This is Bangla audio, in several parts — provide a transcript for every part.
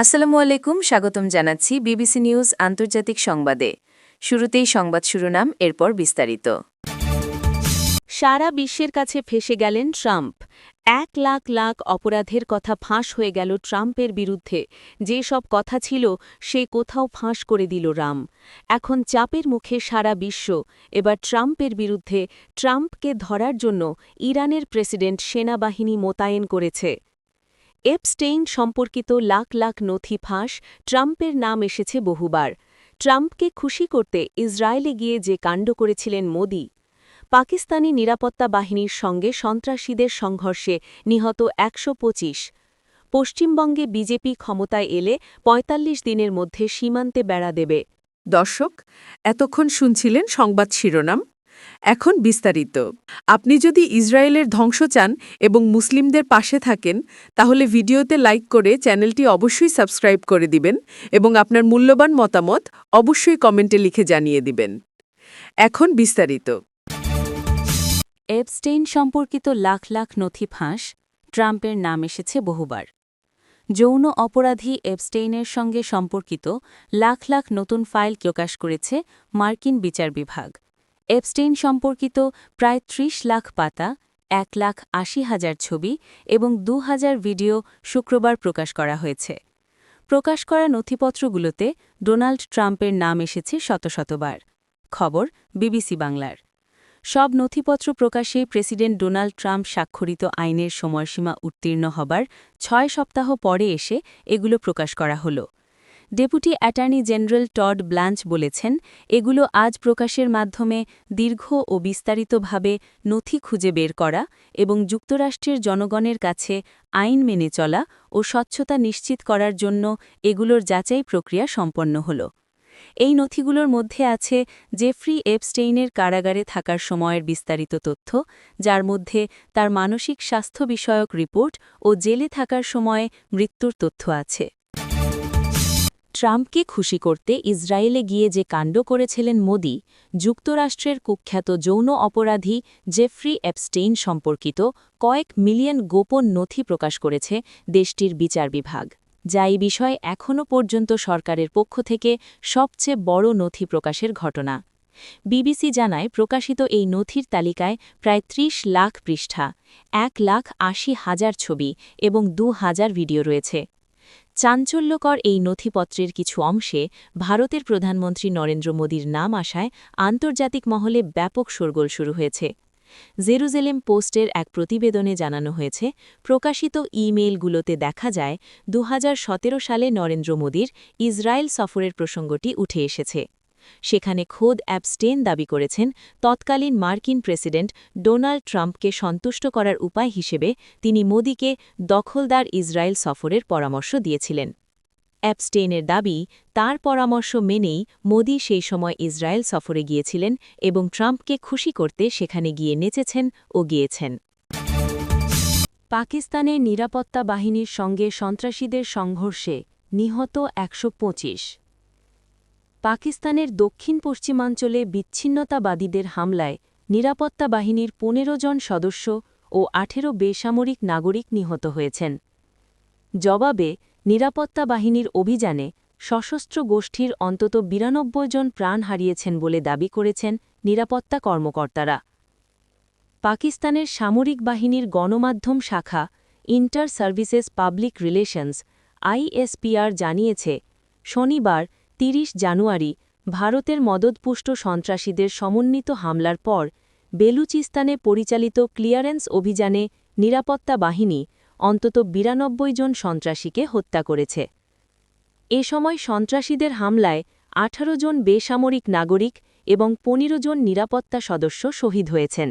আসসালামু আলাইকুম, স্বাগতম জানাচ্ছি বিবিসি নিউজ আন্তর্জাতিক সংবাদে। শুরুতেই সংবাদ শিরোনাম, এরপর বিস্তারিত। সারা বিশ্বের কাছে ফেসে গেলেন ট্রাম্প। এক লাখ লাখ অপরাধের কথা ফাঁস হয়ে গেল ট্রাম্পের বিরুদ্ধে। যে সব কথা ছিল, সে কোথাও ফাঁস করে দিল রাম। এখন চাপের মুখে সারা বিশ্ব। এবার ট্রাম্পের বিরুদ্ধে ট্রাম্পকে ধরার জন্য ইরানের প্রেসিডেন্ট সেনাবাহিনী মোতায়েন করেছে। এপস্টেইন সম্পর্কিত লাখ লাখ নথি ফাঁস ট্রাম্পের নাম এসেছে বহুবার। ট্রাম্পকে খুশি করতে ইসরায়েলে গিয়ে যে কাণ্ড করেছিলেন মোদি, পাকিস্তানি নিরাপত্তা বাহিনীর সঙ্গে সন্ত্রাসীদের সংঘর্ষে নিহত একশো পঁচিশ। পশ্চিমবঙ্গে বিজেপি ক্ষমতায় এলে ৪৫ দিনের মধ্যে সীমান্তে বেড়া দেবে। দর্শক, এতক্ষণ শুনছিলেন সংবাদ শিরোনাম। এখন বিস্তারিত। আপনি যদি ইসরায়েলের ধ্বংস চান এবং মুসলিমদের পাশে থাকেন, তাহলে ভিডিওতে লাইক করে চ্যানেলটি অবশ্যই সাবস্ক্রাইব করে দিবেন এবং আপনার মূল্যবান মতামত অবশ্যই কমেন্টে লিখে জানিয়ে দিবেন। এখন বিস্তারিত। এপস্টেইন সম্পর্কিত লাখ লাখ নথি ফাঁস ট্রাম্পের নাম এসেছে বহুবার। যৌন অপরাধী এপস্টেইনের সঙ্গে সম্পর্কিত লাখ লাখ নতুন ফাইল প্রকাশ করেছে মার্কিন বিচার বিভাগ। এপস্টেইন সম্পর্কিত প্রায় ত্রিশ লাখ পাতা, এক লাখ আশি হাজার ছবি এবং দু হাজার ভিডিও শুক্রবার প্রকাশ করা হয়েছে। প্রকাশ করা নথিপত্রগুলোতে ডোনাল্ড ট্রাম্পের নাম এসেছে শত শতবার। খবর, বিবিসি বাংলার। সব নথিপত্র প্রকাশে প্রেসিডেন্ট ডোনাল্ড ট্রাম্প স্বাক্ষরিত আইনের সময়সীমা উত্তীর্ণ হবার ছয় সপ্তাহ পরে এসে এগুলো প্রকাশ করা হল। Deputy attorney general Todd Blanche বলেছেন, এগুলো আজ প্রকাশের মাধ্যমে দীর্ঘ ও বিস্তারিতভাবে নথি খুঁজে বের করা এবং যুক্তরাষ্ট্রের জনগণের কাছে আইন মেনে চলা ও স্বচ্ছতা নিশ্চিত করার জন্য এগুলোর যাচাই প্রক্রিয়া সম্পন্ন হল। এই নথিগুলোর মধ্যে আছে জেফ্রি এপস্টেইনের কারাগারে থাকার সময়ের বিস্তারিত তথ্য, যার মধ্যে তার মানসিক স্বাস্থ্য বিষয়ক রিপোর্ট ও জেলে থাকার সময়ে মৃত্যুর তথ্য আছে। ট্রাম্পকে খুশি করতে ইসরায়েলে গিয়ে যে কাণ্ড করেছিলেন মোদি, যুক্তরাষ্ট্রের কুখ্যাত যৌন অপরাধী জেফ্রি অ্যাপস্টেইন সম্পর্কিত কয়েক মিলিয়ন গোপন নথি প্রকাশ করেছে দেশটির বিচার বিভাগ। যা এই বিষয়ে এখনও পর্যন্ত সরকারের পক্ষ থেকে সবচেয়ে বড় নথি প্রকাশের ঘটনা। বিবিসি জানায়, প্রকাশিত এই নথির তালিকায় প্রায় ৩০ লাখ পৃষ্ঠা, এক লাখ আশি হাজার ছবি এবং দু হাজার ভিডিও রয়েছে। চাঞ্চল্যকর এই নথিপত্রের কিছু অংশে ভারতের প্রধানমন্ত্রী নরেন্দ্র মোদীর নাম আসায় আন্তর্জাতিক মহলে ব্যাপক শোরগোল শুরু হয়েছে। জেরুজেলেম পোস্টের এক প্রতিবেদনে জানানো হয়েছে, প্রকাশিত ইমেইলগুলোতে দেখা যায় দু হাজার সতেরো সালে নরেন্দ্র মোদীর ইসরায়েল সফরের প্রসঙ্গটি উঠে এসেছে। সেখানে খোদ অ্যাবস্টেন দাবি করেছেন তৎকালীন মার্কিন প্রেসিডেন্ট ডোনাল্ড ট্রাম্পকে সন্তুষ্ট করার উপায় হিসেবে তিনি মোদীকে দখলদার ইসরায়েল সফরের পরামর্শ দিয়েছিলেন। অ্যাবস্টেইনের দাবি, তার পরামর্শ মেনেই মোদি সেই সময় ইসরায়েল সফরে গিয়েছিলেন এবং ট্রাম্পকে খুশি করতে সেখানে গিয়ে নেচেছেন ও গিয়েছেন। পাকিস্তানের নিরাপত্তা বাহিনীর সঙ্গে সন্ত্রাসীদের সংঘর্ষে নিহত একশো পঁচিশ। পাকিস্তানের দক্ষিণ পশ্চিমাঞ্চলে বিচ্ছিন্নতাবাদীদের হামলায় নিরাপত্তা বাহিনীর পনেরো জন সদস্য ও আঠেরো বেসামরিক নাগরিক নিহত হয়েছেন। জবাবে, নিরাপত্তা বাহিনীর অভিযানে সশস্ত্র গোষ্ঠীর অন্তত বিরানব্বই জন প্রাণ হারিয়েছেন বলে দাবি করেছেন নিরাপত্তা কর্মকর্তারা। পাকিস্তানের সামরিক বাহিনীর গণমাধ্যম শাখা Inter Services Public Relations ISPR জানিয়েছে, শনিবার ৩০ জানুয়ারি ভারতের মদতপুষ্ট সন্ত্রাসীদের সমন্বিত হামলার পর বেলুচিস্তানে পরিচালিত ক্লিয়ারেন্স অভিযানে নিরাপত্তা বাহিনী অন্তত বিরানব্বই জন সন্ত্রাসীকে হত্যা করেছে। এ সময় সন্ত্রাসীদের হামলায় ১৮ জন বেসামরিক নাগরিক এবং পনেরো জন নিরাপত্তা সদস্য শহীদ হয়েছেন।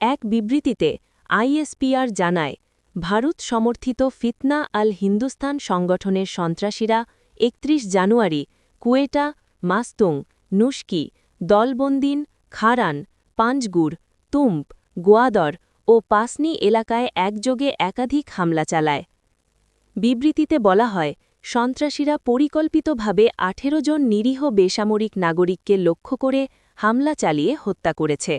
এক বিবৃতিতে আইএসপিআর জানায়, ভারত সমর্থিত ফিতনা আল হিন্দুস্তান সংগঠনের সন্ত্রাসীরা একত্রিশ জানুয়ারি, কুয়েটা, মাস্তুং নুস্কি দলবন্দিন, খারান, পাঞ্জগুড়, তুম্প, গোয়াদর ও পাসনি এলাকায় একযোগে একাধিক হামলা চালায়। বিবৃতিতে বলা হয়, সন্ত্রাসীরা পরিকল্পিতভাবে আঠেরো জন নিরীহ বেসামরিক নাগরিককে লক্ষ্য করে হামলা চালিয়ে হত্যা করেছে।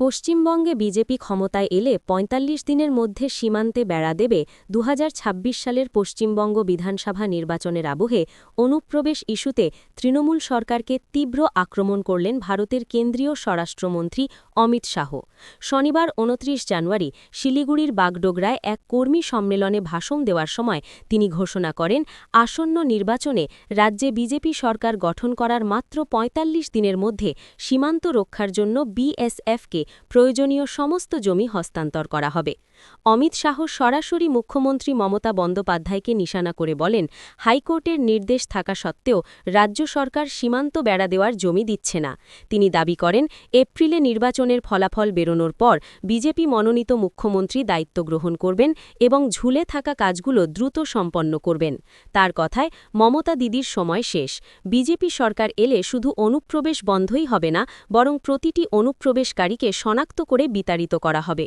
পশ্চিমবঙ্গে বিজেপি ক্ষমতায় এলে ৪৫ দিনের মধ্যে সীমান্তে বেড়া দেবে দু হাজার ছাব্বিশ সালের পশ্চিমবঙ্গ বিধানসভা নির্বাচনের আবহে অনুপ্রবেশ ইস্যুতে তৃণমূল সরকারকে তীব্র আক্রমণ করলেন ভারতের কেন্দ্রীয় স্বরাষ্ট্রমন্ত্রী অমিত শাহ। শনিবার ২৯ জানুয়ারি শিলিগুড়ির বাগডোগরায় এক কর্মী সম্মেলনে ভাষণ দেওয়ার সময় তিনি ঘোষণা করেন, আসন্ন নির্বাচনে রাজ্যে বিজেপি সরকার গঠন করার মাত্র ৪৫ দিনের মধ্যে সীমান্ত রক্ষার জন্য বিএসএফকে প্রয়োজনীয় সমস্ত জমি হস্তান্তর করা হবে। অমিত শাহ সরাসরি মুখ্যমন্ত্রী মমতা বন্দ্যোপাধ্যায়কে নিশানা করে বলেন, হাইকোর্টের নির্দেশ থাকা সত্ত্বেও রাজ্য সরকার সীমান্ত বেড়া দেওয়ার জমি দিচ্ছে না। তিনি দাবি করেন, এপ্রিলে নির্বাচনের ফলাফল বেরোনোর পর বিজেপি মনোনীত মুখ্যমন্ত্রী দায়িত্ব গ্রহণ করবেন এবং ঝুলে থাকা কাজগুলো দ্রুত সম্পন্ন করবেন। তার কথায়, মমতা দিদির সময় শেষ। বিজেপি সরকার এলে শুধু অনুপ্রবেশ বন্ধই হবে না, বরং প্রতিটি অনুপ্রবেশকারীকে শনাক্ত করে বিতাড়িত করা হবে।